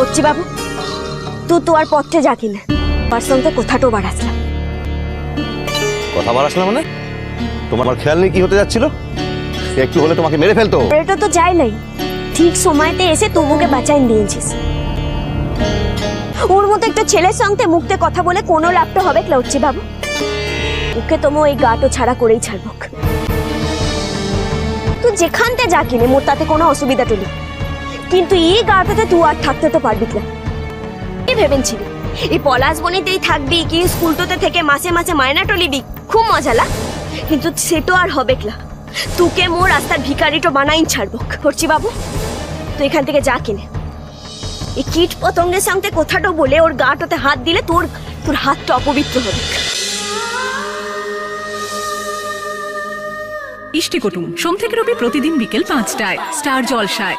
করছি বাবু? তুই তোর পথে যা কিনা তার সঙ্গে কথাটো বাড়াসলাম কথা বাড়াস না মানে? তোমার খেয়াল নেই কি হতে যাচ্ছিল? একটু হলে তোমাকে মেরে ফেলতো। এটা তো যাই নাই। ঠিক সময়তে এসে তুমুকে বাঁচাইন দিয়েছিস। ওর মতো একটা ছেলের সঙ্গে মুখতে কথা বলে কোনো লাভ তো হবে ক্লাউচ্ছি বাবু? ওকে তোমো এই গাটো ছাড়া করেই ছাড়বো। তুই যেখানতে যা কিনে মোর তাতে কোনো অসুবিধা টুলি কিন্তু এই গাটাতে তুই আর থাকতে তো পারবি না। কি ভেবেছিলি? এই পলাশ বনিতেই থাকবি কি স্কুলটোতে থেকে মাসে মাসে মায়না টলিবি খুব মজা লাগ কিন্তু সে তো আর হবে না। তোকে মোর রাস্তার ভিকারিটো বানাইন ছাড়বো। করছি বাবু তুই এখান থেকে যা কিনে। এই কীট পতঙ্গের সঙ্গে কথাটা বলে ওর গাটাতে হাত দিলে তোর তোর হাতটা অপবিত্র হবে। ইষ্টি কুটুম সোম থেকে রবি প্রতিদিন বিকেল পাঁচটায় স্টার জলসায়।